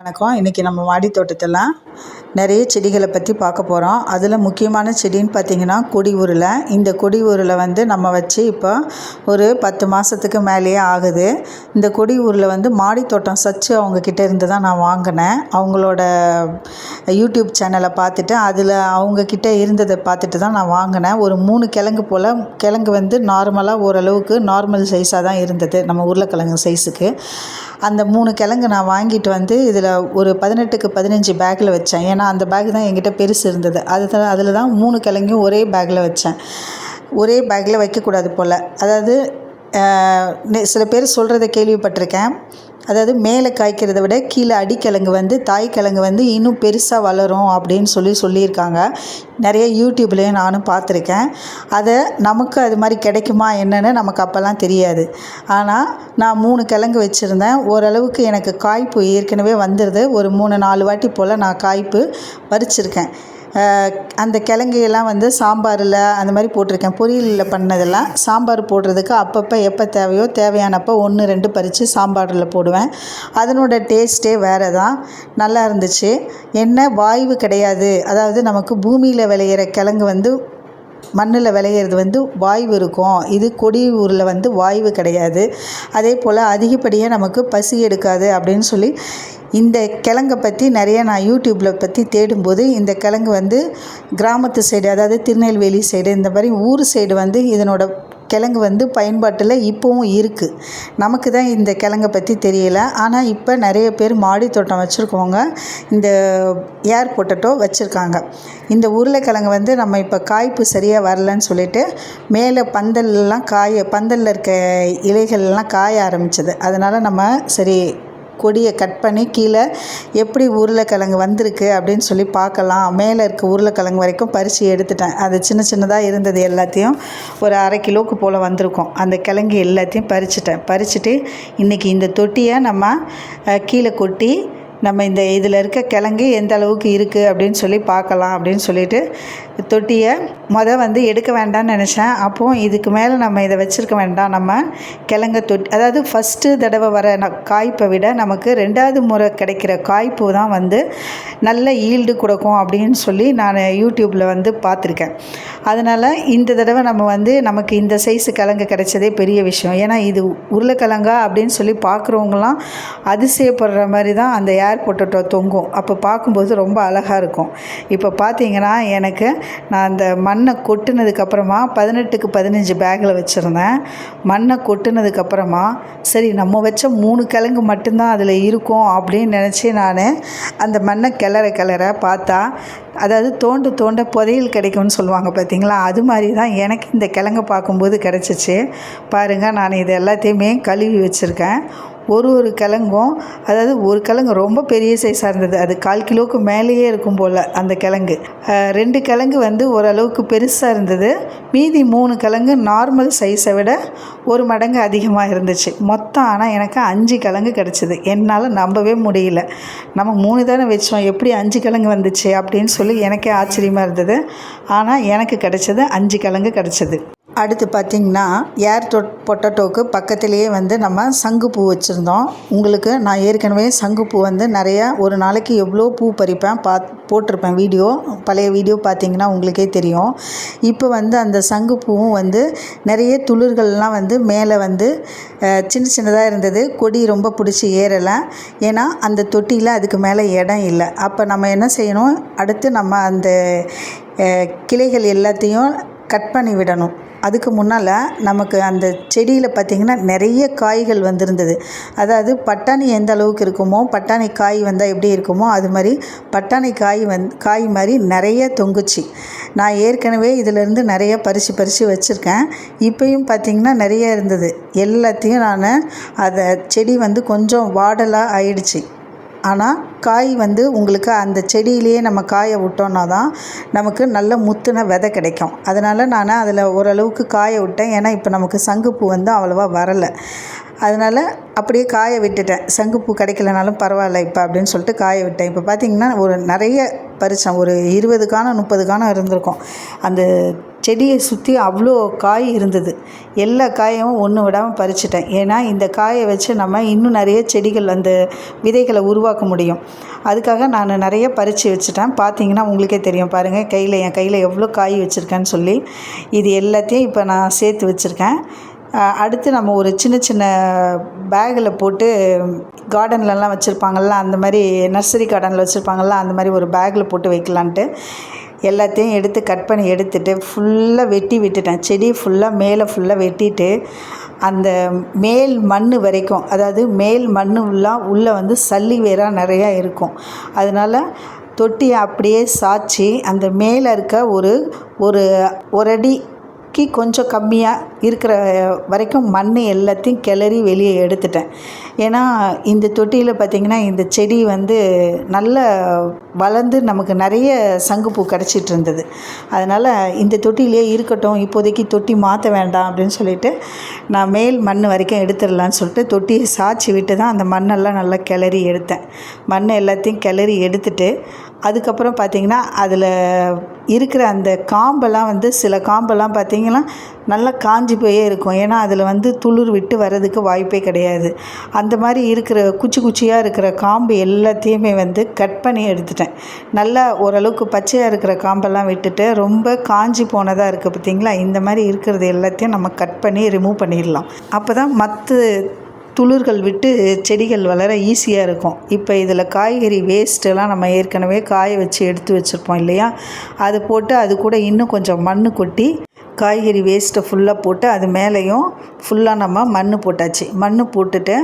வணக்கம். இன்றைக்கி நம்ம மாடி தோட்டத்தெல்லாம் நிறைய செடிகளை பற்றி பார்க்க போகிறோம் அதில் முக்கியமான செடின்னு பார்த்தீங்கன்னா கொடி உருளை. இந்த கொடி உருளை வந்து நம்ம வச்சு இப்போ ஒரு பத்து மாதத்துக்கு மேலேயே ஆகுது. இந்த கொடி உருளை வந்து மாடி தோட்டம் சச்சு அவங்கக்கிட்ட இருந்து தான் நான் வாங்கினேன். அவங்களோட யூடியூப் சேனலை பார்த்துட்டு அதில் அவங்கக்கிட்ட இருந்ததை பார்த்துட்டு தான் நான் வாங்கினேன். ஒரு மூணு கிழங்கு போல் கிழங்கு வந்து நார்மலாக ஓரளவுக்கு நார்மல் சைஸாக தான் இருந்தது. நம்ம உருளைக்கிழங்கு சைஸுக்கு அந்த மூணு கிழங்கு நான் வாங்கிட்டு வந்து இதில் ஒரு பதினெட்டுக்கு பதினஞ்சு பேக்கில் வச்சேன். ஏன்னா அந்த பேக் தான் என்கிட்ட பெருசு இருந்தது. அது தான் அதில் தான் மூணு கிழங்கையும் ஒரே பேக்கில் வச்சேன். ஒரே பேக்கில் வைக்கக்கூடாது போல். அதாவது சில பேர் சொல்கிறத கேள்விப்பட்டிருக்கேன். அதாவது மேலே காய்க்கிறத விட கீழே அடிக்கிழங்கு வந்து தாய்க்கிழங்கு வந்து இன்னும் பெருசாக வளரும் அப்படின்னு சொல்லி சொல்லியிருக்காங்க. நிறைய யூடியூப்லேயும் நானும் பார்த்துருக்கேன். அதை நமக்கு அது மாதிரி கிடைக்குமா என்னென்னு நமக்கு அப்போல்லாம் தெரியாது. ஆனால் நான் மூணு கிழங்கு வச்சுருந்தேன். ஓரளவுக்கு எனக்கு காய்ப்பு ஏற்கனவே வந்துடுது ஒரு மூணு நாலு வாட்டி போல் நான் காய்ப்பு பறிச்சிருக்கேன் அந்த கிழங்கு எல்லாம் வந்து சாம்பாரில் அந்த மாதிரி போட்டிருக்கேன். பொரியலில் பண்ணதெல்லாம் சாம்பார் போடுறதுக்கு அப்பப்போ எப்போ தேவையோ தேவையானப்போ ஒன்று ரெண்டு பறித்து சாம்பாரில் போடுவேன். அதனோட டேஸ்ட்டே வேறு தான் நல்லா இருந்துச்சு. என்ன? வாய்வு கிடையாது. அதாவது நமக்கு பூமியில் விளையிற கிழங்கு வந்து மண்ணில் விளையிறது வந்து வாய்வு இருக்கும். இது கொடி ஊரில் வந்து வாய்வு கிடையாது. அதே போல் அதிகப்படியாக நமக்கு பசி எடுக்காது அப்படின்னு சொல்லி இந்த கிழங்கை பற்றி நிறைய நான் யூடியூப்பில் பற்றி தேடும்போது இந்த கிழங்கு வந்து கிராமத்து சைடு அதாவது திருநெல்வேலி சைடு இந்த மாதிரி ஊர் சைடு வந்து இதனோட கிழங்கு வந்து பயன்பாட்டில் இப்போவும் இருக்குது நமக்கு தான் இந்த கிழங்கை பற்றி தெரியல. ஆனால் இப்போ நிறைய பேர் மாடி தோட்டம் வச்சுருக்கவங்க இந்த ஏர் பொட்டட்டோ வச்சுருக்காங்க. இந்த உருளைக்கிழங்கு வந்து நம்ம இப்போ காய்ப்பு சரியாக வரலன்னு சொல்லிட்டு மேலே பந்தல்லாம் காய பந்தலில் இருக்க இலைகள்லாம் காய ஆரம்பிச்சது. அதனால் நம்ம சரி கொடியை கட் பண்ணி கீழே எப்படி உருளைக்கிழங்கு வந்திருக்கு அப்படின்னு சொல்லி பார்க்கலாம். மேலே இருக்க உருளைக்கிழங்கு வரைக்கும் பறித்து எடுத்துட்டேன். அது சின்ன சின்னதாக இருந்தது எல்லாத்தையும் ஒரு அரை கிலோவுக்கு போல் வந்திருக்கும். அந்த கிழங்கு எல்லாத்தையும் பறிச்சிட்டேன். பறிச்சுட்டு இன்றைக்கி இந்த தொட்டியை நம்ம கீழே கொட்டி நம்ம இந்த இதில் இருக்க கிழங்கு எந்த அளவுக்கு இருக்குது அப்படின்னு சொல்லி பார்க்கலாம் அப்படின்னு சொல்லிட்டு தொட்டியை மொதல் வந்து எடுக்க வேண்டாம்னு நினச்சேன். அப்போது இதுக்கு மேலே நம்ம இதை வச்சுருக்க வேண்டாம். நம்ம கிழங்க தொட்டி அதாவது ஃபஸ்ட்டு தடவை வர ந- காய்ப்பை விட நமக்கு ரெண்டாவது முறை கிடைக்கிற காய்ப்பு தான் வந்து நல்ல ஈல்டு கொடுக்கும் அப்படின்னு சொல்லி நான் யூடியூப்பில் வந்து பார்த்துருக்கேன். அதனால் இந்த தடவை நம்ம வந்து நமக்கு இந்த சைஸு கிழங்கு கிடைச்சதே பெரிய விஷயம். ஏன்னா இது உருளைக்கிழங்கா அப்படின்னு சொல்லி பார்க்குறவங்களாம் அதிசயப்படுற மாதிரி தான் அந்த ஏர் பொட்டட்டோ தொங்கும். அப்போ பார்க்கும்போது ரொம்ப அழகாக இருக்கும். இப்போ பார்த்தீங்கன்னா எனக்கு நான் அந்த மண்ணை கொட்டினதுக்கப்புறமா பதினெட்டுக்கு பதினஞ்சு பேக்கில் வச்சுருந்தேன். மண்ணை கொட்டினதுக்கப்புறமா சரி நம்ம வச்ச மூணு கிழங்கு மட்டும்தான் அதில் இருக்கும் அப்படின்னு நினச்சி நான் அந்த மண்ணை கிளற கிளற பார்த்தா அதாவது தோண்டு தோண்ட புதையல் கிடைக்கும்னு சொல்லுவாங்க பார்த்தீங்களா? அது மாதிரி தான் எனக்கு இந்த கிழங்கு பார்க்கும்போது கிடச்சிச்சு. பாருங்கள் நான் இது எல்லாத்தையுமே கழுவி வச்சுருக்கேன். ஒரு ஒரு கிழங்கும் அதாவது ஒரு கிழங்கு ரொம்ப பெரிய சைஸாக இருந்தது. அது கால் கிலோவுக்கு மேலேயே இருக்கும் போல் அந்த கிழங்கு. ரெண்டு கிழங்கு வந்து ஓரளவுக்கு பெருசாக இருந்தது. மீதி மூணு கிழங்கு நார்மல் சைஸை விட ஒரு மடங்கு அதிகமாக இருந்துச்சு. மொத்தம் ஆனால் எனக்கு அஞ்சு கிழங்கு கிடச்சிது. என்னால் நம்பவே முடியல. நம்ம மூணு தானே வச்சோம். எப்படி அஞ்சு கிழங்கு வந்துச்சு அப்படின்னு சொல்லி எனக்கே ஆச்சரியமாக இருந்தது. ஆனால் எனக்கு கிடச்சது அஞ்சு கிழங்கு கிடச்சிது. அடுத்து பார்த்திங்கன்னா ஏர் தொட் பொட்டட்டோக்கு பக்கத்துலேயே வந்து நம்ம சங்குப்பூ வச்சுருந்தோம். உங்களுக்கு நான் ஏற்கனவே சங்குப்பூ வந்து நிறையா ஒரு நாளைக்கு எவ்வளோ பூ பறிப்பேன் பாத் போட்டிருப்பேன் வீடியோ. பழைய வீடியோ பார்த்தீங்கன்னா உங்களுக்கே தெரியும். இப்போ வந்து அந்த சங்குப்பூவும் வந்து நிறைய துளிர்கள்லாம் வந்து மேலே வந்து சின்ன சின்னதாக இருந்தது. கொடி ரொம்ப பிடிச்சி ஏறலை. ஏன்னா அந்த தொட்டியில் அதுக்கு மேலே இடம் இல்லை. அப்போ நம்ம என்ன செய்யணும்? அடுத்து நம்ம அந்த கிளைகள் எல்லாத்தையும் கட் பண்ணி விடணும். அதுக்கு முன்னால் நமக்கு அந்த செடியில் பார்த்திங்கன்னா நிறைய காய்கள் வந்திருந்தது. அதாவது பட்டாணி எந்த அளவுக்கு இருக்குமோ பட்டாணி காய் வந்தால் எப்படி இருக்குமோ அது மாதிரி பட்டாணி காய் வந் காய் மாதிரி நிறைய தொங்குச்சு. நான் ஏற்கனவே இதிலேருந்து நிறைய பறித்து பறித்து வச்சுருக்கேன். இப்போயும் பார்த்திங்கன்னா நிறைய இருந்தது. எல்லாத்தையும் நான் அதை செடி வந்து கொஞ்சம் வாடலாக ஆயிடுச்சு. ஆனால் காய் வந்து உங்களுக்கு அந்த செடியிலேயே நம்ம காய விட்டோன்னா தான் நமக்கு நல்ல முத்துன விதை கிடைக்கும். அதனால் நான் அதில் ஓரளவுக்கு காய விட்டேன். ஏன்னா இப்போ நமக்கு சங்குப்பூ வந்து அவ்வளோவா வரலை. அதனால் அப்படியே காய விட்டுட்டேன். சங்குப்பூ கிடைக்கலனாலும் பரவாயில்ல இப்போ அப்படின்னு சொல்லிட்டு காய விட்டேன். இப்போ பார்த்திங்கன்னா ஒரு நிறைய பறித்தேன் ஒரு இருபது காணம் முப்பது காணம் இருந்திருக்கும். அந்த செடியை சுற்றி அவ்வளோ காய் இருந்தது. எல்லா காயும் ஒன்று விடாமல் பறிச்சிட்டேன். ஏன்னா இந்த காயை வச்சு நம்ம இன்னும் நிறைய செடிகள் அந்த விதைகளை உருவாக்க முடியும். அதுக்காக நான் நிறைய பறித்து வச்சுட்டேன். பார்த்தீங்கன்னா உங்களுக்கே தெரியும். பாருங்கள் கையில் என் கையில் எவ்வளோ காய் வச்சுருக்கேன்னு சொல்லி. இது எல்லாத்தையும் இப்போ நான் சேர்த்து வச்சுருக்கேன். அடுத்து நம்ம ஒரு சின்ன சின்ன பேக்கில் போட்டு கார்டன்லலாம் வச்சுருப்பாங்கள்ல அந்த மாதிரி நர்சரி கார்டனில் வச்சுருப்பாங்கள்ல அந்த மாதிரி ஒரு பேக்கில் போட்டு வைக்கலான்ட்டு எல்லாத்தையும் எடுத்து கட் பண்ணி எடுத்துட்டு ஃபுல்லாக வெட்டி விட்டுட்டேன். செடி ஃபுல்லாக மேலே ஃபுல்லாக வெட்டிட்டு அந்த மேல் மண் வரைக்கும் அதாவது மேல் மண்ணுலாம் உள்ளே வந்து சல்லி வேராக நிறையா இருக்கும். அதனால் தொட்டியை அப்படியே சாய்ச்சி அந்த மேலே இருக்க ஒரு ஒரு ஒரு அடிக்கு கொஞ்சம் கம்மியாக இருக்கிற வரைக்கும் மண் எல்லாத்தையும் கிளறி வெளியே எடுத்துட்டேன். ஏன்னா இந்த தொட்டியில் பார்த்திங்கன்னா இந்த செடி வந்து நல்ல வளர்ந்து நமக்கு நிறைய சங்குப்பூ கிடச்சிட்டு இருந்தது. அதனால் இந்த தொட்டிலே இருக்கட்டும் இப்போதைக்கு தொட்டி மாற்ற வேண்டாம் அப்படின்னு சொல்லிட்டு நான் மேல் மண் வரைக்கும் எடுத்துடலான்னு சொல்லிட்டு தொட்டியை சாய்ச்சி விட்டு தான் அந்த மண்ணெல்லாம் நல்லா கிளறி எடுத்தேன். மண் எல்லாத்தையும் கிளறி எடுத்துட்டு அதுக்கப்புறம் பார்த்திங்கன்னா அதில் இருக்கிற அந்த காம்பெல்லாம் வந்து சில காம்பெல்லாம் பார்த்திங்கன்னா நல்லா காஞ்சி போயே இருக்கும். ஏன்னா அதில் வந்து துளிர் விட்டு வர்றதுக்கு வாய்ப்பே கிடையாது. அந்த மாதிரி இருக்கிற குச்சி குச்சியாக இருக்கிற காம்பு எல்லாத்தையுமே வந்து கட் பண்ணி எடுத்துட்டேன். நல்லா ஓரளவுக்கு பச்சையாக இருக்கிற காம்பெல்லாம் விட்டுட்டு ரொம்ப காஞ்சி போனதாக இருக்குது பார்த்திங்களா? இந்த மாதிரி இருக்கிறது எல்லாத்தையும் நம்ம கட் பண்ணி ரிமூவ் பண்ணிடலாம். அப்போ தான் மற்ற துளிர்கள் விட்டு செடிகள் வளர ஈஸியாக இருக்கும். இப்போ இதில் காய்கறி வேஸ்ட்டெல்லாம் நம்ம ஏற்கனவே காய வச்சு எடுத்து வச்சுருப்போம் இல்லையா? அது போட்டு அது கூட இன்னும் கொஞ்சம் மண் கொட்டி காய்கறி வேஸ்ட்டை ஃபுல்லாக போட்டு அது மேலேயும் ஃபுல்லாக நம்ம மண் போட்டாச்சு. மண் போட்டுட்டு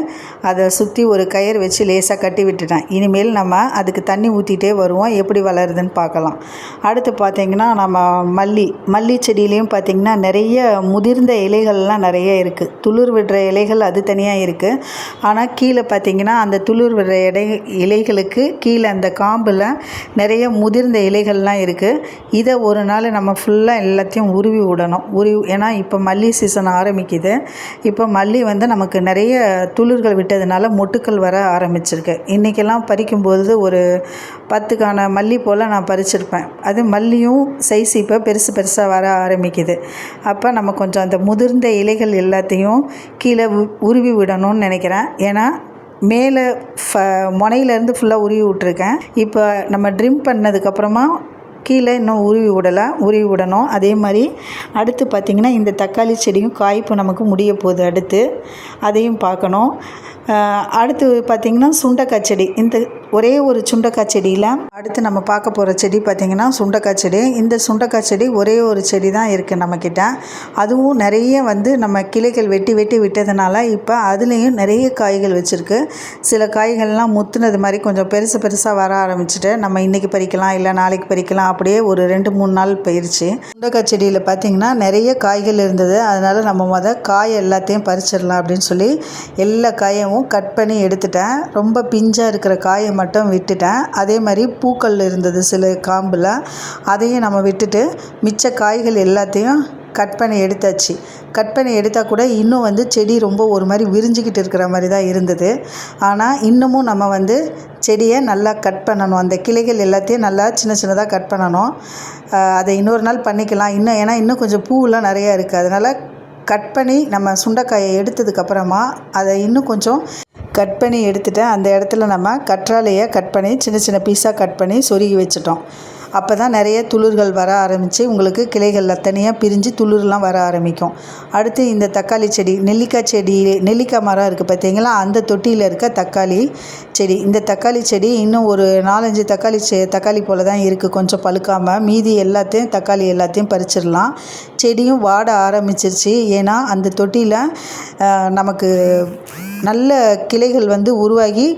அதை சுற்றி ஒரு கயிறு வச்சு லேசாக கட்டி விட்டுட்டேன். இனிமேல் நம்ம அதுக்கு தண்ணி ஊற்றிட்டே வருவோம். எப்படி வளருதுன்னு பார்க்கலாம். அடுத்து பார்த்திங்கன்னா நம்ம மல்லி மல்லி செடியிலையும் பார்த்திங்கன்னா நிறைய முதிர்ந்த இலைகள்லாம் நிறைய இருக்குது துளிர் விடுற இலைகள் அது தனியாக இருக்குது ஆனால் கீழே பார்த்திங்கன்னா அந்த துளிர் விடுற இடை இலைகளுக்கு கீழே அந்த காம்பில் நிறைய முதிர்ந்த இலைகள்லாம் இருக்குது இதை ஒரு நாள் நம்ம ஃபுல்லாக எல்லாத்தையும் உருவி விடணும். உருவி ஏன்னா இப்போ மல்லி சீசன் ஆரம்பிக்குது. இப்போ மல்லி வந்து நமக்கு நிறைய துளிர்கள் விட்டதுனால மொட்டுக்கள் வர ஆரம்பிச்சிருக்கு. இன்றைக்கெல்லாம் பறிக்கும்போது ஒரு பத்துக்கான மல்லி போல் நான் பறிச்சிருப்பேன். அது மல்லியும் சைஸ் இப்போ பெருசு பெருசாக வர ஆரம்பிக்குது. அப்போ நம்ம கொஞ்சம் அந்த முதிர்ந்த இலைகள் எல்லாத்தையும் கீழே உருவி விடணும்னு நினைக்கிறேன். ஏன்னா மேலே ஃப முனையிலேருந்து ஃபுல்லாக உருவி விட்ருக்கேன் இப்போ நம்ம ட்ரிம் பண்ணதுக்கப்புறமா கீழே இன்னும் உருவி விடலை உருவி விடணும். அதே மாதிரி அடுத்து பார்த்திங்கன்னா இந்த தக்காளி செடியும் காய்ப்பு நமக்கு முடிய போகுது அடுத்து. அதையும் பார்க்கணும். அடுத்து பார்த்திங்கன்னா சுண்டைக்காய் செடி. இந்த ஒரே ஒரு சுண்டக்காய் செடியில் அடுத்து நம்ம பார்க்க போகிற செடி பார்த்திங்கன்னா சுண்டக்காய் செடி. இந்த சுண்டக்காய் செடி ஒரே ஒரு செடி தான் இருக்குது நம்மக்கிட்ட அதுவும் நிறைய வந்து நம்ம கிளைகள் வெட்டி வெட்டி விட்டதுனால இப்போ அதுலேயும் நிறைய காய்கள் வச்சுருக்கு. சில காய்கள்லாம் முத்துனது மாதிரி கொஞ்சம் பெருசு பெருசாக வர ஆரம்பிச்சிட்டு நம்ம இன்றைக்கி பறிக்கலாம் இல்லை நாளைக்கு பறிக்கலாம் அப்படியே ஒரு ரெண்டு மூணு நாள் போயிடுச்சு சுண்டக்காய் செடியில் பார்த்திங்கன்னா நிறைய காய்கள் இருந்தது. அதனால் நம்ம முத காய் எல்லாத்தையும் பறிச்சிடலாம் அப்படின்னு சொல்லி எல்லா காயும் காயும் கட் பண்ணி எடுத்துட்டேன். ரொம்ப பிஞ்சாக இருக்கிற காயை மட்டும் விட்டுட்டேன். அதே மாதிரி பூக்கள் இருந்தது சில காம்பில். அதையும் நம்ம விட்டுட்டு மிச்ச காய்கள் எல்லாத்தையும் கட் பண்ணி எடுத்தாச்சு. கட் பண்ணி எடுத்தால் கூட இன்னும் வந்து செடி ரொம்ப ஒரு மாதிரி விரிஞ்சிக்கிட்டு இருக்கிற மாதிரி தான் இருந்தது. ஆனால் இன்னமும் நம்ம வந்து செடியை நல்லா கட் பண்ணணும். அந்த கிளைகள் எல்லாத்தையும் நல்லா சின்ன சின்னதாக கட் பண்ணணும். அதை இன்னொரு நாள் பண்ணிக்கலாம். இன்னும் ஏன்னா இன்னும் கொஞ்சம் பூவெலாம் நிறையா இருக்குது அதனால் கட் பண்ணி நம்ம சுண்டைக்காயை எடுத்ததுக்கப்புறமா அதை இன்னும் கொஞ்சம் கட் பண்ணி எடுத்துகிட்டு அந்த இடத்துல நம்ம கற்றாழையை கட் பண்ணி சின்ன சின்ன பீஸாக கட் பண்ணி சொருகி வச்சிட்டோம். அப்போ தான் நிறைய துளிர்கள் வர ஆரம்பித்து உங்களுக்கு கிளைகளில் தனியாக பிரிஞ்சு துளிர்லாம் வர ஆரம்பிக்கும். அடுத்து இந்த தக்காளி செடி நெல்லிக்காய் செடி நெல்லிக்காய் மரம் இருக்குது பார்த்தீங்களா அந்த தொட்டியில் இருக்க தக்காளி செடி. இந்த தக்காளி செடி இன்னும் ஒரு நாலஞ்சு தக்காளி செ தக்காளி போல் தான் இருக்குது கொஞ்சம் பழுக்காமல் மீதி எல்லாத்தையும் தக்காளி எல்லாத்தையும் பறிச்சிடலாம். செடியும் வாட ஆரம்பிச்சிருச்சு. ஏன்னா அந்த தொட்டியில் நமக்கு நல்ல கிளைகள் வந்து உருவாகி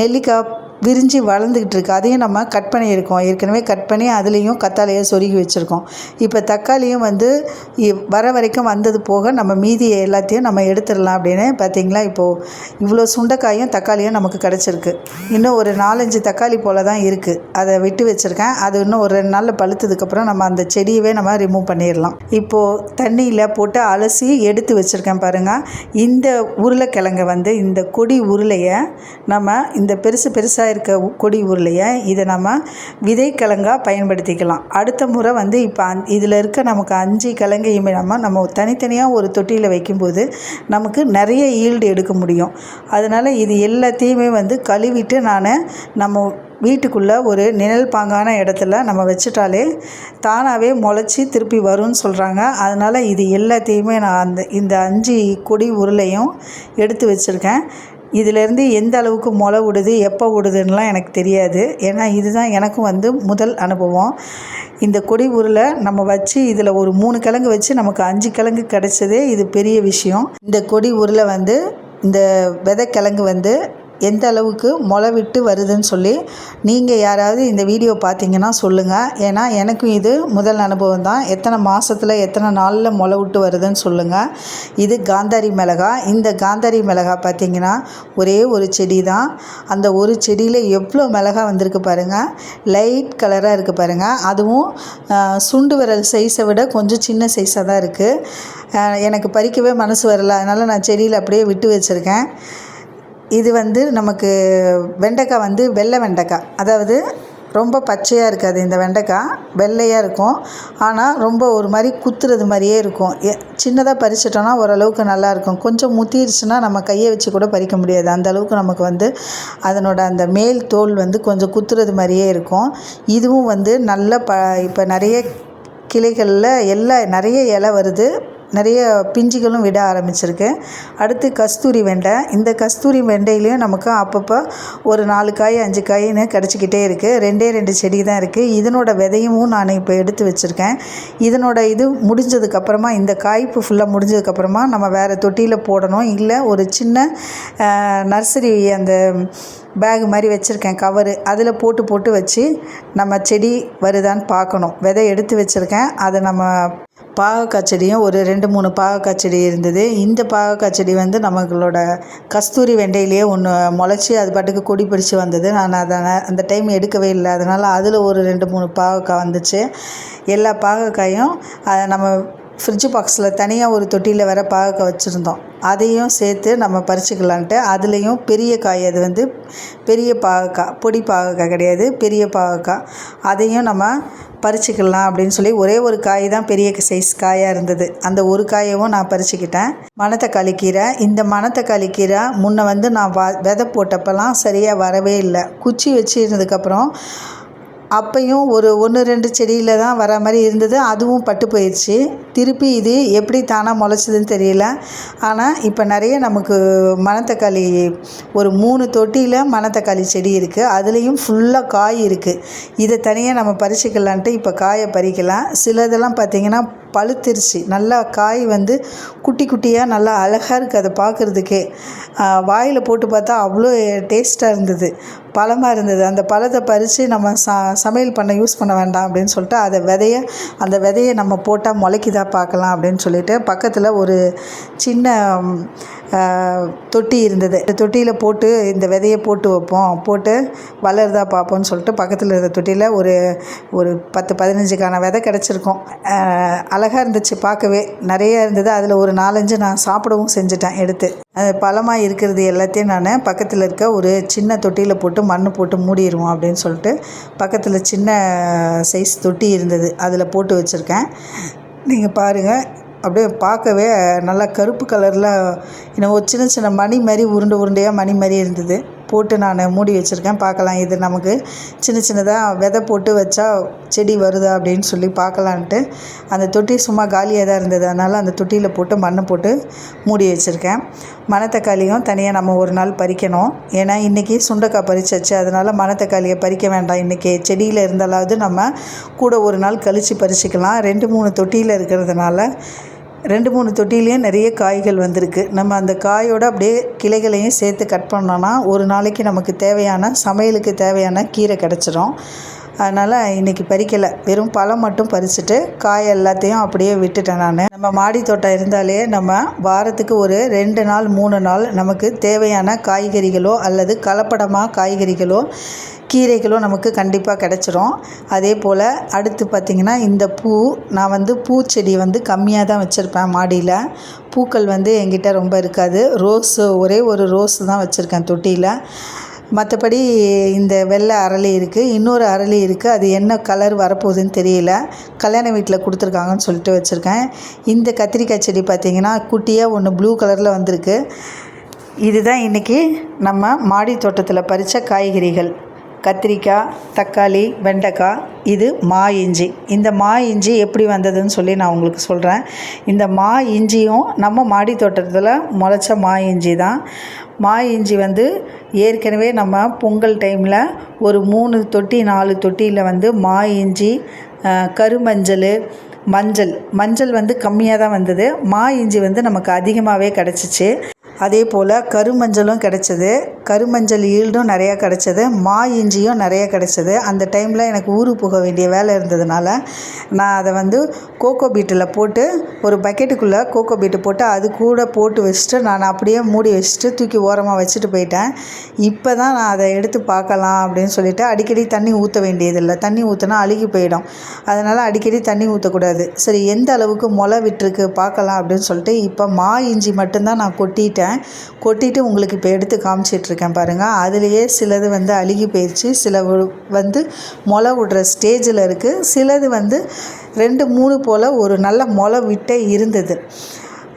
நெல்லிக்காய் விரிஞ்சு வளர்ந்துக்கிட்டு இருக்கு. அதையும் நம்ம கட் பண்ணியிருக்கோம். ஏற்கனவே கட் பண்ணி அதுலேயும் கத்தாழையை சொருகி வச்சுருக்கோம். இப்போ தக்காளியும் வந்து இ- வர வரைக்கும் வந்தது போக நம்ம மீதியை எல்லாத்தையும் நம்ம எடுத்துடலாம் அப்படின்னு பார்த்தீங்களா இப்போது இவ்வளோ சுண்டைக்காயும் தக்காளியும் நமக்கு கிடச்சிருக்கு. இன்னும் ஒரு நாலஞ்சு தக்காளி போல் தான் இருக்குது அதை விட்டு வச்சுருக்கேன். அது இன்னும் ஒரு ரெண்டு நாளில் பழுத்ததுக்கப்புறம் நம்ம அந்த செடியவே நம்ம ரிமூவ் பண்ணிடலாம். இப்போது தண்ணியில் போட்டு அலசி எடுத்து வச்சுருக்கேன் பாருங்கள் இந்த உருளைக்கிழங்கை வந்து இந்த கொடி உருளையை நம்ம இந்த பெருசு பெருசாக இருக்க கொடி உருளையை இதை நம்ம விதைக்கிழங்கா பயன்படுத்திக்கலாம். அடுத்த முறை வந்து இப்போ அந் இதில் இருக்க நமக்கு அஞ்சு கிழங்கையுமே நம்ம நம்ம தனித்தனியாக ஒரு தொட்டியில் வைக்கும்போது நமக்கு நிறைய ஈல்டு எடுக்க முடியும். அதனால் இது எல்லாத்தையுமே வந்து கழுவிட்டு நான் நம்ம வீட்டுக்குள்ளே ஒரு நிழல் பாங்கான இடத்துல நம்ம வச்சுட்டாலே தானாகவே முளைச்சி திருப்பி வரும்னு சொல்கிறாங்க அதனால் இது எல்லாத்தையுமே நான் அந்த இந்த அஞ்சு கொடி உருளையும் எடுத்து வச்சுருக்கேன். இதிலேருந்து எந்த அளவுக்கு முளை விடுது எப்போ விடுதுன்னெலாம் எனக்கு தெரியாது. ஏன்னா இதுதான் எனக்கும் வந்து முதல் அனுபவம். இந்த கொடி உருளை நம்ம வச்சு இதில் ஒரு மூணு கிழங்கு வச்சு நமக்கு அஞ்சு கிழங்கு கிடச்சதே இது பெரிய விஷயம். இந்த கொடி உருளை வந்து இந்த விதைக்கிழங்கு வந்து எந்த அளவுக்கு முளை விட்டு வருதுன்னு சொல்லி நீங்கள் யாராவது இந்த வீடியோ பார்த்தீங்கன்னா சொல்லுங்கள் ஏன்னா எனக்கும் இது முதல் அனுபவம் தான். எத்தனை மாதத்தில் எத்தனை நாளில் முளை விட்டு வருதுன்னு சொல்லுங்கள் இது காந்தாரி மிளகா. இந்த காந்தாரி மிளகா பார்த்தீங்கன்னா ஒரே ஒரு செடி தான். அந்த ஒரு செடியில் எவ்வளோ மிளகா வந்திருக்கு பாருங்கள் லைட் கலராக இருக்குது பாருங்கள் அதுவும் சுண்டு விரல் சைஸை விட கொஞ்சம் சின்ன சைஸாக தான் இருக்குது எனக்கு பறிக்கவே மனசு வரல. அதனால் நான் செடியில் அப்படியே விட்டு வச்சுருக்கேன். இது வந்து நமக்கு வெண்டைக்காய் வந்து வெள்ளை வெண்டைக்காய். அதாவது ரொம்ப பச்சையாக இருக்காது இந்த வெண்டைக்காய். வெள்ளையாக இருக்கும். ஆனால் ரொம்ப ஒரு மாதிரி குத்துறது மாதிரியே இருக்கும். எ- சின்னதாக பறிச்சிட்டோன்னா ஓரளவுக்கு நல்லாயிருக்கும் கொஞ்சம் முத்திருச்சுன்னா நம்ம கையை வச்சு கூட பறிக்க முடியாது. அந்த அளவுக்கு நமக்கு வந்து அதனோட அந்த மேல் தோல் வந்து கொஞ்சம் குத்துறது மாதிரியே இருக்கும். இதுவும் வந்து நல்ல ப இப்போ நிறைய கிளைகளில் எல்லா நிறைய இலை வருது. நிறைய பிஞ்சுகளும் விட ஆரம்பிச்சிருக்கு. அடுத்து கஸ்தூரி வெண்டை. இந்த கஸ்தூரி வெண்டையிலையும் நமக்கு அப்பப்போ ஒரு நாலு காய் அஞ்சு காயின்னு கிடச்சிக்கிட்டே இருக்குது ரெண்டே ரெண்டு செடி தான் இருக்குது இதனோட விதையும் நான் இப்போ எடுத்து வச்சுருக்கேன். இதனோட இது முடிஞ்சதுக்கப்புறமா இந்த காய்ப்பு ஃபுல்லாக முடிஞ்சதுக்கப்புறமா நம்ம வேறு தொட்டியில் போடணும். இல்லை ஒரு சின்ன நர்சரி அந்த பேக் மாதிரி வச்சுருக்கேன் கவரு. அதில் போட்டு போட்டு வச்சு நம்ம செடி வருதான்னு பார்க்கணும். விதை எடுத்து வச்சுருக்கேன். அதை நம்ம பாகக்காய் செடியும் ஒரு ரெண்டு மூணு பாகக்காய் செடி இருந்தது. இந்த பாகக்காய் செடி வந்து நம்மளோட கஸ்தூரி வெண்டையிலேயே ஒன்று முளைச்சி அது பாட்டுக்கு கொடி பிடிச்சி வந்தது. நான் அதை அந்த டைம் எடுக்கவே இல்லை. அதனால் அதில் ஒரு ரெண்டு மூணு பாகக்காய் வந்துச்சு. எல்லா பாகக்காயும் அதை நம்ம ஃப்ரிட்ஜ் பாக்ஸில் தனியாக ஒரு தொட்டியில் வேறு பார்க்க வச்சுருந்தோம். அதையும் சேர்த்து நம்ம பறிச்சுக்கலான்ட்டு அதுலேயும் பெரிய காய் அது வந்து பெரிய பாகக்காய் பொடி பாகக்காய் கிடையாது பெரிய பாகக்காய் அதையும் நம்ம பறிச்சுக்கலாம் அப்படின்னு சொல்லி ஒரே ஒரு காய் தான் பெரிய சைஸ் காயாக இருந்தது. அந்த ஒரு காயவும் நான் பறிச்சுக்கிட்டேன். மணத்தக்காளி கீரை இந்த மணத்தக்காளி கீரை முன்ன வந்து நான் வ விதை போட்டப்பெல்லாம் சரியாக வரவே இல்லை. குச்சி வச்சு இருந்ததுக்கப்புறம் அப்பையும் ஒரு ஒன்று ரெண்டு செடியில் தான் வர மாதிரி இருந்தது. அதுவும் பட்டு போயிடுச்சு திருப்பி இது எப்படி தானாக முளைச்சதுன்னு தெரியல. ஆனால் இப்போ நிறைய நமக்கு மணத்தக்காளி ஒரு மூணு தொட்டியில் மணத்தக்காளி செடி இருக்குது அதுலேயும் ஃபுல்லாக காய் இருக்குது இதை தனியாக நம்ம பறிச்சுக்கலான்ட்டு இப்போ காயை பறிக்கலாம். சிலதெல்லாம் பார்த்திங்கன்னா பழுத்திருச்சு. நல்லா காய் வந்து குட்டி குட்டியாக நல்லா அழகாக இருக்குது அதை பார்க்குறதுக்கே. வாயில் போட்டு பார்த்தா அவ்வளோ டேஸ்ட்டாக இருந்தது. பழமாக இருந்தது. அந்த பழத்தை பறித்து நம்ம ச சமையல் பண்ண யூஸ் பண்ண வேண்டாம் அப்படின்னு சொல்லிட்டு அதை விதைய அந்த விதையை நம்ம போட்டால் முளைக்குதா பார்க்கலாம் அப்படின்னு சொல்லிட்டு பக்கத்தில் ஒரு சின்ன தொட்டி இருந்தது. இந்த தொட்டியில் போட்டு இந்த விதையை போட்டு வைப்போம். போட்டு வளருதா பார்ப்போம்னு சொல்லிட்டு பக்கத்தில் இருந்த தொட்டியில் ஒரு ஒரு பத்து பதினஞ்சுக்கான விதை கிடச்சிருக்கும். அழகாக இருந்துச்சு பார்க்கவே. நிறைய இருந்தது. அதில் ஒரு நாலஞ்சு நான் சாப்பிடவும் செஞ்சுட்டேன் எடுத்து. பழமாக இருக்கிறது எல்லாத்தையும் நான் பக்கத்தில் இருக்க ஒரு சின்ன தொட்டியில் போட்டு மண் போட்டு மூடிடுவோம் அப்படின்னு சொல்லிட்டு பக்கத்தில் சின்ன சைஸ் தொட்டி இருந்தது. அதில் போட்டு வச்சுருக்கேன். நீங்கள் பாருங்கள் அப்படியே பார்க்கவே நல்லா கருப்பு கலரில் என்னவோ ஒரு சின்ன சின்ன மணி மாதிரி உருண்டை உருண்டையாக மணி மாதிரி இருந்தது. போட்டு நான் மூடி வச்சுருக்கேன். பார்க்கலாம் இது நமக்கு சின்ன சின்னதாக விதை போட்டு வச்சா செடி வருதா அப்படின்னு சொல்லி பார்க்கலான்ட்டு. அந்த தொட்டி சும்மா காலியாக தான் இருந்தது. அதனால் அந்த தொட்டியில் போட்டு மண்ணை போட்டு மூடி வச்சுருக்கேன். மணத்தக்காளியும் தனியாக நம்ம ஒரு நாள் பறிக்கணும். ஏன்னா இன்றைக்கி சுண்டக்காய் பறிச்சாச்சு. அதனால் மணத்தக்காளியை பறிக்க வேண்டாம். இன்றைக்கி செடியில் இருந்தாலாவது நம்ம கூட ஒரு நாள் கழித்து பறிச்சுக்கலாம். ரெண்டு மூணு தொட்டியில் இருக்கிறதுனால ரெண்டு மூணு தொட்டிலையும் நிறைய காய்கள் வந்திருக்கு. நம்ம அந்த காயோட அப்படியே கிளைகளையும் சேர்த்து கட் பண்ணோன்னா ஒரு நாளைக்கு நமக்கு தேவையான சமையலுக்கு தேவையான கீரை கிடச்சிரும். அதனால் இன்றைக்கி பறிக்கலை. வெறும் பழம் மட்டும் பறிச்சுட்டு காய் எல்லாத்தையும் அப்படியே விட்டுட்டேன் நான். நம்ம மாடி தோட்டம் இருந்தாலே நம்ம வாரத்துக்கு ஒரு ரெண்டு நாள் மூணு நாள் நமக்கு தேவையான காய்கறிகளோ அல்லது கலப்படமாக காய்கறிகளோ கீரைகளும் நமக்கு கண்டிப்பாக கிடச்சிரும். அதே போல் அடுத்து பார்த்திங்கன்னா இந்த பூ நான் வந்து பூச்செடி வந்து கம்மியாக தான் வச்சுருப்பேன் மாடியில். பூக்கள் வந்து என்கிட்ட ரொம்ப இருக்காது. ரோஸு ஒரே ஒரு ரோஸ் தான் வச்சுருக்கேன் தொட்டியில். மற்றபடி இந்த வெள்ளை அரளி இருக்குது இன்னொரு அரளி இருக்குது அது என்ன கலர் வரப்போகுதுன்னு தெரியல. கல்யாண வீட்டில் கொடுத்துருக்காங்கன்னு சொல்லிட்டு வச்சுருக்கேன். இந்த கத்திரிக்காய் செடி பார்த்திங்கன்னா குட்டியாக ஒன்று ப்ளூ கலரில் வந்திருக்கு. இதுதான் இன்றைக்கி நம்ம மாடி தோட்டத்தில் பறித்த காய்கறிகள். கத்திரிக்காய் தக்காளி வெண்டைக்காய் இது மா இஞ்சி. இந்த மா இஞ்சி எப்படி வந்ததுன்னு சொல்லி நான் உங்களுக்கு சொல்கிறேன் இந்த மா இஞ்சியும் நம்ம மாடி தோட்டத்தில் முளைச்ச மா இஞ்சி தான். மா இஞ்சி வந்து ஏற்கனவே நம்ம பொங்கல் டைமில் ஒரு மூணு தொட்டி நாலு தொட்டியில் வந்து மா இஞ்சி கருமஞ்சள் மஞ்சள். மஞ்சள் வந்து கம்மியாக தான் வந்தது. மா இஞ்சி வந்து நமக்கு அதிகமாகவே கிடச்சிச்சு. அதே போல் கருமஞ்சளும் கிடச்சிது. கருமஞ்சள் ஈல்டும் நிறையா கிடச்சிது. மா இஞ்சியும் நிறைய கிடச்சிது. அந்த டைமில் எனக்கு ஊருக்கு போக வேண்டிய வேலை இருந்ததுனால நான் அதை வந்து கோகோ பீட்டில் போட்டு ஒரு பக்கெட்டுக்குள்ளே கோகோ பீட்டு போட்டு அது கூட போட்டு வச்சுட்டு நான் அப்படியே மூடி வச்சுட்டு தூக்கி ஓரமாக வச்சுட்டு போயிட்டேன். இப்போ தான் நான் அதை எடுத்து பார்க்கலாம் அப்படின்னு சொல்லிவிட்டு அடிக்கடி தண்ணி ஊற்ற வேண்டியதில்லை. தண்ணி ஊற்றினா அழுகி போயிடும். அதனால் அடிக்கடி தண்ணி ஊற்றக்கூடாது சரி எந்த அளவுக்கு முளை விட்டுருக்கு பார்க்கலாம் அப்படின்னு சொல்லிட்டு இப்போ மா இஞ்சி மட்டும்தான் நான் கொட்டிட்டேன். கொட்டிட்டு உங்களுக்கு இப்போ எடுத்து காமிச்சிட்ருக்கேன் பாருங்கள் அதுலேயே சிலது வந்து அழுகி போயிடுச்சு சில வந்து முளை விடுற ஸ்டேஜில் இருக்குது சிலது வந்து ரெண்டு மூணு போல் ஒரு நல்ல முளை விட்டே இருந்தது.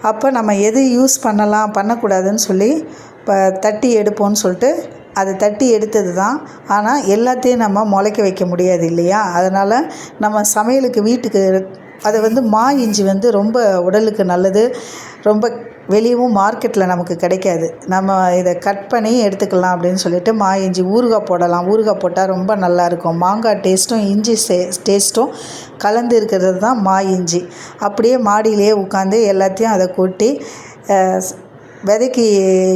அப்போ நம்ம எது யூஸ் பண்ணலாம் பண்ணக்கூடாதுன்னு சொல்லி இப்போ தட்டி எடுப்போம்னு சொல்லிட்டு அதை தட்டி எடுத்தது தான். ஆனால் எல்லாத்தையும் நம்ம முளைக்க வைக்க முடியாது இல்லையா? அதனால் நம்ம சமையலுக்கு வீட்டுக்கு அது வந்து மா இஞ்சி வந்து ரொம்ப உடலுக்கு நல்லது. ரொம்ப வெளியவும் மார்க்கெட்டில் நமக்கு கிடைக்காது. நம்ம இதை கட் பண்ணி எடுத்துக்கலாம் அப்படின்னு சொல்லிட்டு மா இஞ்சி ஊறுகாய் போடலாம். ஊறுகாய் போட்டால் ரொம்ப நல்லாயிருக்கும் மாங்காய் டேஸ்ட்டும் இஞ்சி சே டேஸ்ட்டும் கலந்து இருக்கிறது தான் மா இஞ்சி. அப்படியே மாடியிலேயே உட்காந்து எல்லாத்தையும் அதை கொட்டி விதைக்கு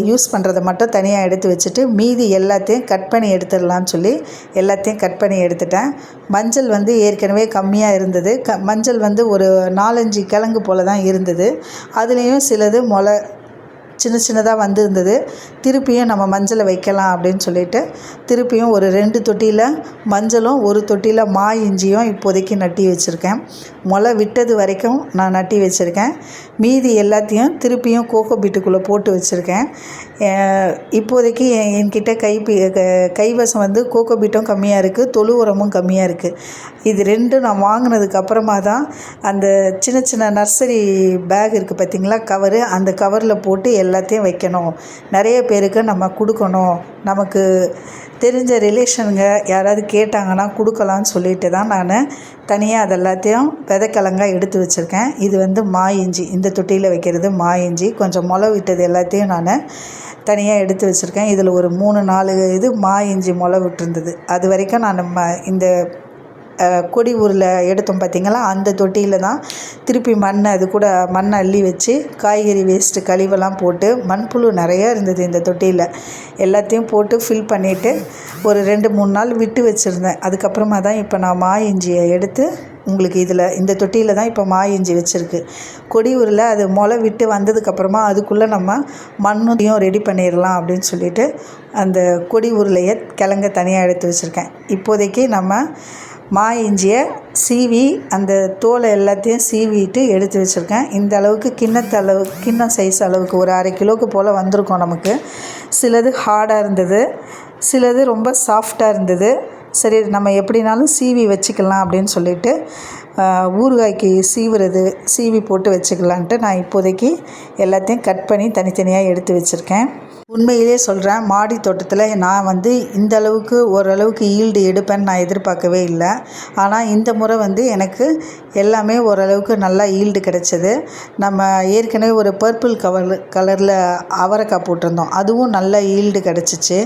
யூஸ் பண்ணுறதை மட்டும் தனியாக எடுத்து வச்சுட்டு மீதி எல்லாத்தையும் கட் பண்ணி எடுத்துடலாம்னு சொல்லி எல்லாத்தையும் கட் பண்ணி எடுத்துட்டேன். மஞ்சள் வந்து ஏற்கனவே கம்மியாக இருந்தது. க மஞ்சள் வந்து ஒரு நாலஞ்சு கிழங்கு போல் தான் இருந்தது. அதுலேயும் சிலது மொளை சின்ன சின்னதாக வந்திருந்தது. திருப்பியும் நம்ம மஞ்சளை வைக்கலாம் அப்படின்னு சொல்லிட்டு திருப்பியும் ஒரு ரெண்டு தொட்டியில் மஞ்சளும் ஒரு தொட்டியில் மா இஞ்சியும் இப்போதைக்கு நட்டி வச்சுருக்கேன். முளை விட்டது வரைக்கும் நான் நட்டி வச்சுருக்கேன். மீதி எல்லாத்தையும் திருப்பியும் கோகோ பீட்டுக்குள்ளே போட்டு வச்சுருக்கேன். இப்போதைக்கு என் என்கிட்ட கைப்பி க- கைவசம் வந்து கோகோ பீட்டும் கம்மியாக இருக்குது தொழு உரமும் கம்மியாக இருக்குது இது ரெண்டும் நான் வாங்கினதுக்கு அப்புறமா தான் அந்த சின்ன சின்ன நர்சரி பேக் இருக்குது பார்த்தீங்களா கவரு அந்த கவரில் போட்டு எல்லாத்தையும் வைக்கணும். நிறைய பேருக்கு நம்ம கொடுக்கணும். நமக்கு தெரிஞ்ச ரிலேஷனுங்க யாராவது கேட்டாங்கன்னா கொடுக்கலான்னு சொல்லிட்டு தான் நான் தனியாக அது எல்லாத்தையும் விதைக்கிழங்கா எடுத்து வச்சுருக்கேன். இது வந்து மா இஞ்சி. இந்த தொட்டியில் வைக்கிறது மா இஞ்சி. கொஞ்சம் முளை விட்டது எல்லாத்தையும் நான் தனியாக எடுத்து வச்சுருக்கேன். இதில் ஒரு மூணு நாலு இது மா இஞ்சி முளை விட்டுருந்தது. அது வரைக்கும் நான் நம்ம இந்த கொடி ஊரில் எடுத்தோம் பார்த்தீங்களா அந்த தொட்டியில் தான் திருப்பி மண்ணை அது கூட மண்ணை அள்ளி வச்சு காய்கறி வேஸ்ட்டு கழிவெல்லாம் போட்டு மண்புழு நிறையா இருந்தது இந்த தொட்டியில். எல்லாத்தையும் போட்டு ஃபில் பண்ணிவிட்டு ஒரு ரெண்டு மூணு நாள் விட்டு வச்சுருந்தேன். அதுக்கப்புறமா தான் இப்போ நான் மா இஞ்சியை எடுத்து உங்களுக்கு இதில் இந்த தொட்டியில் தான் இப்போ மா இஞ்சி வச்சுருக்கு. கொடி ஊரில் அது முளை விட்டு வந்ததுக்கப்புறமா அதுக்குள்ளே நம்ம மண்ணையும் ரெடி பண்ணிடலாம் அப்படின்னு சொல்லிட்டு அந்த கொடி உருளையை கிழங்க தனியாக எடுத்து வச்சுருக்கேன். இப்போதைக்கு நம்ம மா இஞ்சியை சீவி அந்த தோலை எல்லாத்தையும் சீவிட்டு எடுத்து வச்சுருக்கேன். இந்த அளவுக்கு கிண்ணத்து அளவு கிண்ணம் சைஸ் அளவுக்கு ஒரு அரை கிலோவுக்கு போல் வந்திருக்கும் நமக்கு. சிலது ஹார்டாக இருந்தது. சிலது ரொம்ப சாஃப்டாக இருந்தது. சரி நம்ம எப்படினாலும் சீவி வச்சுக்கலாம் அப்படின்னு சொல்லிட்டு ஊறுகாய்க்கு சீவுறது சீவி போட்டு வச்சுக்கலான்ட்டு நான் இப்போதைக்கு எல்லாத்தையும் கட் பண்ணி தனித்தனியாக எடுத்து வச்சுருக்கேன். உண்மையிலே சொல்கிறேன் மாடி தோட்டத்தில் நான் வந்து இந்த அளவுக்கு ஓரளவுக்கு ஈல்டு எடுப்பேன்னு நான் எதிர்பார்க்கவே இல்லை. ஆனால் இந்த முறை வந்து எனக்கு எல்லாமே ஓரளவுக்கு நல்லா ஈல்டு கிடச்சிது. நம்ம ஏற்கனவே ஒரு பர்பிள் கவர் கலரில் அவரைக்காய் போட்டிருந்தோம். அதுவும் நல்ல ஈல்டு கிடச்சிச்சு.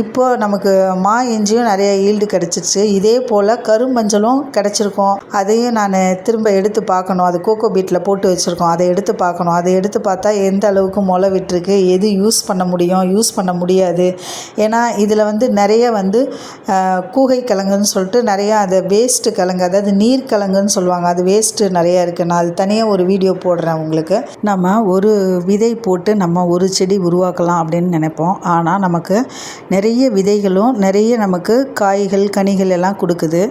இப்போ நமக்கு மா இஞ்சியும் நிறைய ஈல்டு கிடச்சிருச்சு. இதே போல் கரும்பஞ்சலும் கிடச்சிருக்கும். அதையும் நான் திரும்ப எடுத்து பார்க்கணும். அது கோகோ பீட்டில் போட்டு வச்சுருக்கோம். அதை எடுத்து பார்க்கணும். அதை எடுத்து பார்த்தா எந்த அளவுக்கு முளை விட்டுருக்கு எது யூஸ் பண்ண முடியும் யூஸ் பண்ண முடியாது. ஏன்னா இதில் வந்து நிறைய வந்து கூகை கிழங்குன்னு சொல்லிட்டு நிறையா அது வேஸ்ட்டு கிழங்கு அதாவது நீர் கிழங்குன்னு சொல்லுவாங்க. அது வேஸ்ட்டு நிறையா இருக்குது நான் அது தனியாக ஒரு வீடியோ போடுறேன் உங்களுக்கு. நம்ம ஒரு விதை போட்டு நம்ம ஒரு செடி உருவாக்கலாம் அப்படின்னு நினைப்போம். ஆனால் நமக்கு நிறைய விதைகளும் நிறைய நமக்கு காய்கள் கனிகள் எல்லாம் கொடுக்குது.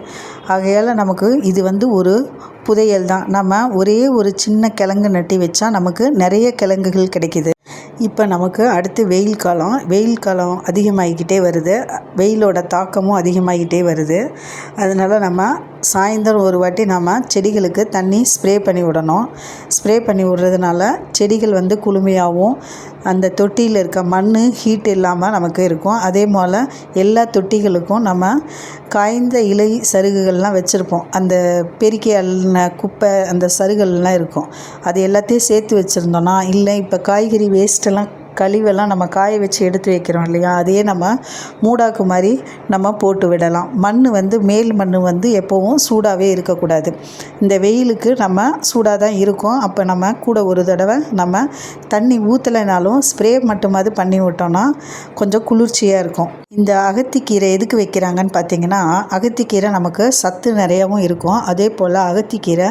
ஆகையால் நமக்கு இது வந்து ஒரு புதையல் தான். நம்ம ஒரே ஒரு சின்ன கிழங்கு நட்டி வச்சா நமக்கு நிறைய கிழங்குகள் கிடைக்குது. இப்போ நமக்கு அடுத்து வெயில் காலம். வெயில் காலம் அதிகமாகிக்கிட்டே வருது. வெயிலோட தாக்கமும் அதிகமாகிக்கிட்டே வருது. அதனால் நம்ம சாயந்தரம் ஒரு வாட்டி நம்ம செடிகளுக்கு தண்ணி ஸ்ப்ரே பண்ணி விடணும். ஸ்ப்ரே பண்ணி விடுறதுனால செடிகள் வந்து குளுமையாகவும் அந்த தொட்டியில் இருக்க மண் ஹீட் இல்லாமல் நமக்கு இருக்கும். அதே போல் எல்லா தொட்டிகளுக்கும் நம்ம காய்ந்த இலை சருகுகள்லாம் வச்சுருப்போம். அந்த பெருக்கி அள்ளின குப்பை அந்த சருகள்லாம் இருக்கும். அது எல்லாத்தையும் சேர்த்து வச்சுருந்தோன்னா இல்லை இப்போ காய்கறி வேஸ்ட்டெல்லாம் கழிவெல்லாம் நம்ம காய வச்சு எடுத்து வைக்கிறோம் இல்லையா? அதையே நம்ம மூடாக்கு மாதிரி நம்ம போட்டு விடலாம். மண் வந்து மேல் மண் வந்து எப்போவும் சூடாகவே இருக்கக்கூடாது. இந்த வெயிலுக்கு நம்ம சூடாக தான் இருக்கும். அப்போ நம்ம கூட ஒரு தடவை நம்ம தண்ணி ஊற்றலைனாலும் ஸ்ப்ரே மட்டுமாவது பண்ணி விட்டோம்னா கொஞ்சம் குளிர்ச்சியாக இருக்கும். இந்த அகத்திக்கீரை எதுக்கு வைக்கிறாங்கன்னு பார்த்தீங்கன்னா அகத்திக்கீரை நமக்கு சத்து நிறையாவும் இருக்கும். அதே போல் அகத்திக்கீரை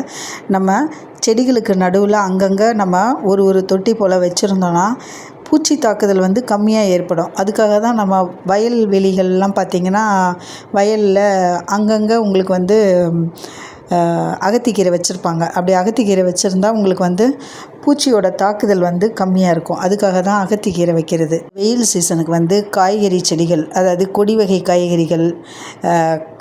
நம்ம செடிகளுக்கு நடுவில் அங்கங்கே நம்ம ஒரு ஒரு தொட்டி போல் வச்சுருந்தோன்னா பூச்சி தாக்குதல் வந்து கம்மியாக ஏற்படும். அதுக்காக தான் நம்ம வயல் வெளிகள்லாம் பார்த்திங்கன்னா வயலில் அங்கங்கே உங்களுக்கு வந்து அகத்திக்கீரை வச்சுருப்பாங்க. அப்படி அகத்திக்கீரை வச்சுருந்தா உங்களுக்கு வந்து பூச்சியோட தாக்குதல் வந்து கம்மியாக இருக்கும். அதுக்காக தான் அகத்திக்கீரை வைக்கிறது. வெயில் சீசனுக்கு வந்து காய்கறி செடிகள் அதாவது கொடி வகை காய்கறிகள்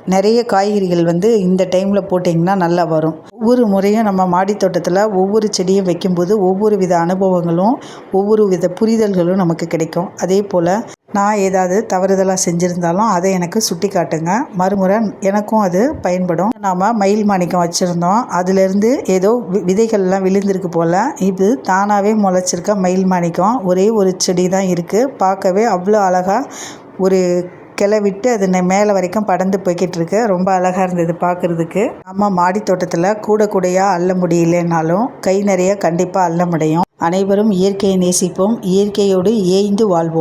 நிறைய காய்கறிகள் வந்து இந்த டைமில் போட்டிங்கன்னா நல்லா வரும். ஒவ்வொரு முறையும் நம்ம மாடித்தோட்டத்தில் ஒவ்வொரு செடியும் வைக்கும்போது ஒவ்வொரு வித அனுபவங்களும் ஒவ்வொரு வித புரிதல்களும் நமக்கு கிடைக்கும். அதே போல் நான் ஏதாவது தவறுதலாக செஞ்சுருந்தாலும் அதை எனக்கு சுட்டி காட்டுங்க மறுமுறை எனக்கும் அது பயன்படும். நாம் மயில் மாணிக்கம் வச்சுருந்தோம். அதுலேருந்து ஏதோ வி- விதைகள்லாம் விழுந்திருக்கு போல் இது தானாகவே முளைச்சிருக்க மயில் மாணிக்கம். ஒரே ஒரு செடி தான் இருக்குது பார்க்கவே அவ்வளோ அழகாக ஒரு கிளை விட்டு அது மேலே வரைக்கும் படர்ந்து போய்கிட்டு இருக்கு. ரொம்ப அழகாக இருந்தது பார்க்குறதுக்கு. நம்ம மாடி தோட்டத்தில் கூட கூடையாக அள்ள முடியலனாலும் கை நிறைய கண்டிப்பாக அள்ள முடியும். அனைவரும் இயற்கையை நேசிப்போம். இயற்கையோடு ஏய்ந்து வாழ்வோம்.